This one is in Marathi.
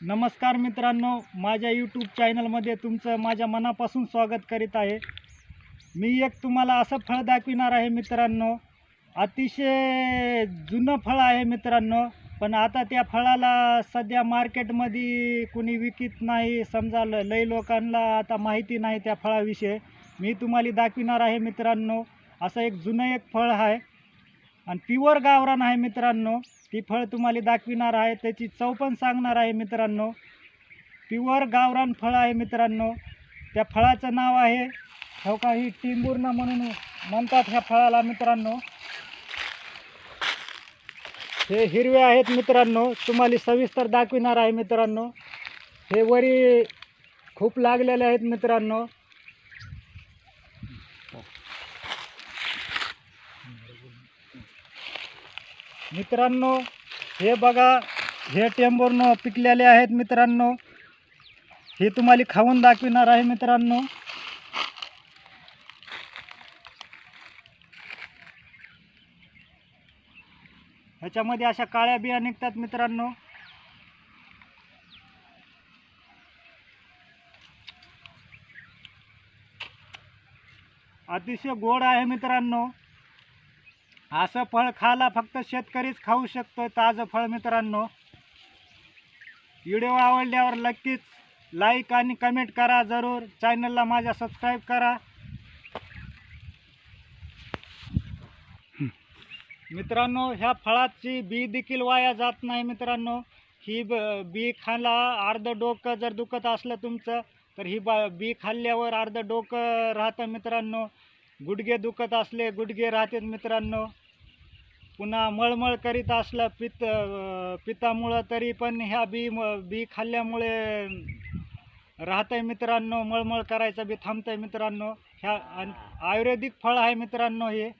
नमस्कार मित्रांनो माझ्या यूट्यूब चॅनलमध्ये तुमचं माझ्या मनापासून स्वागत करीत आहे. मी एक तुम्हाला असं फळ दाखविणार आहे मित्रांनो. अतिशय जुनं फळ आहे मित्रांनो पण आता त्या फळाला सध्या मार्केटमध्ये कुणी विकत नाही. समजा ल लई लोकांना आता माहिती नाही त्या फळाविषयी. मी तुम्हाला दाखविणार आहे मित्रांनो असं एक जुनं एक फळ आहे. आणि प्युअर गावरान आहे मित्रांनो. ती फळ तुम्हाला दाखविणार आहे त्याची चव पण सांगणार आहे मित्रांनो. प्युअर गावरान फळ आहे मित्रांनो. त्या फळाचं नाव आहे हो का ही टिंबुर्न म्हणून म्हणतात ह्या फळाला मित्रांनो. हे हिरवे आहेत मित्रांनो तुम्हाला सविस्तर दाखविणार आहे मित्रांनो. हे वरी खूप लागलेले आहेत मित्रांनो. मित्रांनो हे बघा हे टेंबूरनं पिकलेले आहेत मित्रांनो. हे तुम्हाला खाऊन दाखविणार आहे मित्रांनो. ह्याच्यामध्ये अशा काळ्या बिया निघतात मित्रांनो. अतिशय गोड आहे मित्रांनो. असं फळ खायला फक्त शेतकरीच खाऊ शकतो ताजं फळ मित्रांनो. व्हिडिओ आवडल्यावर नक्कीच लाईक आणि कमेंट करा जरूर. चॅनलला माझ्या सबस्क्राईब करा. मित्रांनो ह्या फळाची बी देखील वाया जात नाही मित्रांनो. ही ब बी खाला अर्ध डोकं जर दुखत असलं तुमचं तर ही बा बी खाल्ल्यावर अर्ध डोकं राहतं मित्रांनो. गुडघे दुखत असले गुडघे राहतात मित्रांनो. पुन्हा मळमळ करीत असलं पित्त पितामुळं पित्तामुळं तरी पण ह्या बी म बी खाल्ल्यामुळे राहतंय मित्रांनो मळमळ करायचं बी थांबतंय मित्रांनो. ह्या आणि आयुर्वेदिक फळ आहे मित्रांनो हे.